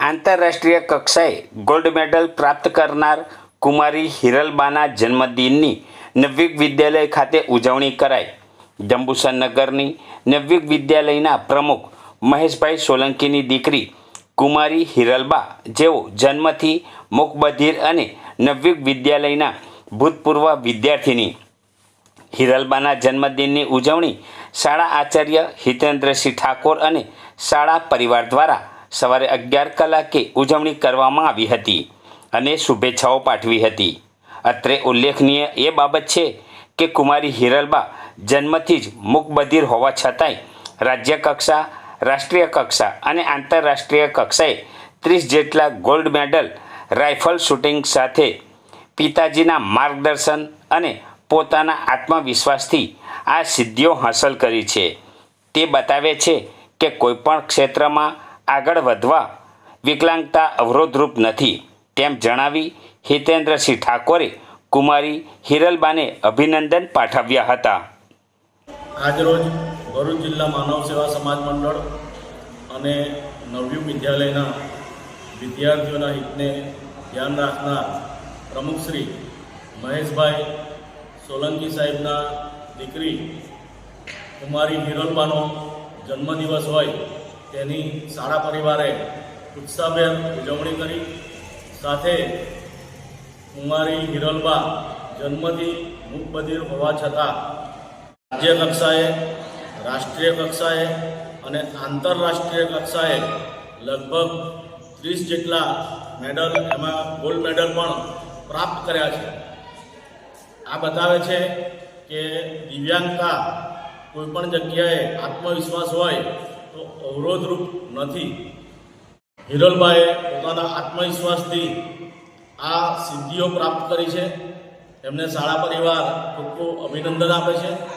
આંતરરાષ્ટ્રીય કક્ષાએ gold medal પ્રાપ્ત કરનાર કુમારી હિરલબાના જન્મદિનની નવયુગ વિદ્યાલય ખાતે ઉજવણી કરાઈ. જંબુસર નગરની નવયુગ વિદ્યાલયના પ્રમુખ મહેશભાઈ સોલંકીની દીકરી કુમારી હિરલબા, જેઓ જન્મથી મુકબધિર અને નવયુગ વિદ્યાલયના ભૂતપૂર્વ વિદ્યાર્થીની. હિરલબાના જન્મદિનની ઉજવણી શાળા આચાર્ય હિતેન્દ્રસિંહ ઠાકોર અને શાળા પરિવાર દ્વારા સવારે અગિયાર કલાકે ઉજવણી કરવામાં આવી હતી અને શુભેચ્છાઓ પાઠવી હતી. અત્રે ઉલ્લેખનીય એ બાબત છે કે કુમારી હિરલબા જન્મથી જ મુકબધિર હોવા છતાંય રાજ્ય કક્ષા, રાષ્ટ્રીય કક્ષા અને આંતરરાષ્ટ્રીય કક્ષાએ ત્રીસ જેટલા ગોલ્ડ મેડલ રાઇફલ શૂટિંગ સાથે પિતાજીના માર્ગદર્શન અને પોતાના આત્મવિશ્વાસથી આ સિદ્ધિઓ હાંસલ કરી છે. તે બતાવે છે કે કોઈપણ ક્ષેત્રમાં આગળ વધવા વિકલાંગતા અવરોધરૂપ નથી. તેમ જણાવી હિતેન્દ્રસિંહ ઠાકોરે કુમારી હિરલબાને અભિનંદન પાઠવ્યા હતા. આજરોજ ભરૂચ જિલ્લા માનવ સેવા સમાજ મંડળ અને નવયુગ વિદ્યાલયના વિદ્યાર્થીઓના હિતને ધ્યાન રાખનાર પ્રમુખશ્રી મહેશભાઈ સોલંકી સાહેબના દીકરી કુમારી હિરલબાનો જન્મદિવસ હોય તેની શાળા પરિવારે ઉત્સાહભેર ઉજવણી કરી. સાથે કુમારી હિરલબા જન્મથી મૂકબધિર હોવા છતાં રાજ્ય કક્ષાએ રાષ્ટ્રીય કક્ષાએ અને આંતરરાષ્ટ્રીય કક્ષાએ લગભગ ત્રીસ જેટલા મેડલ, એમાં ગોલ્ડ મેડલ પણ પ્રાપ્ત કર્યા છે. આ બતાવે છે કે દિવ્યાંગતા કોઈપણ જગ્યાએ આત્મવિશ્વાસ હોય તો અવરોધરૂપ નથી. હિરલભાઈએ પોતાના આત્મવિશ્વાસથી આ સિદ્ધિઓ પ્રાપ્ત કરી છે. એમને શાળા પરિવાર ખૂબ ખૂબ અભિનંદન આપે છે.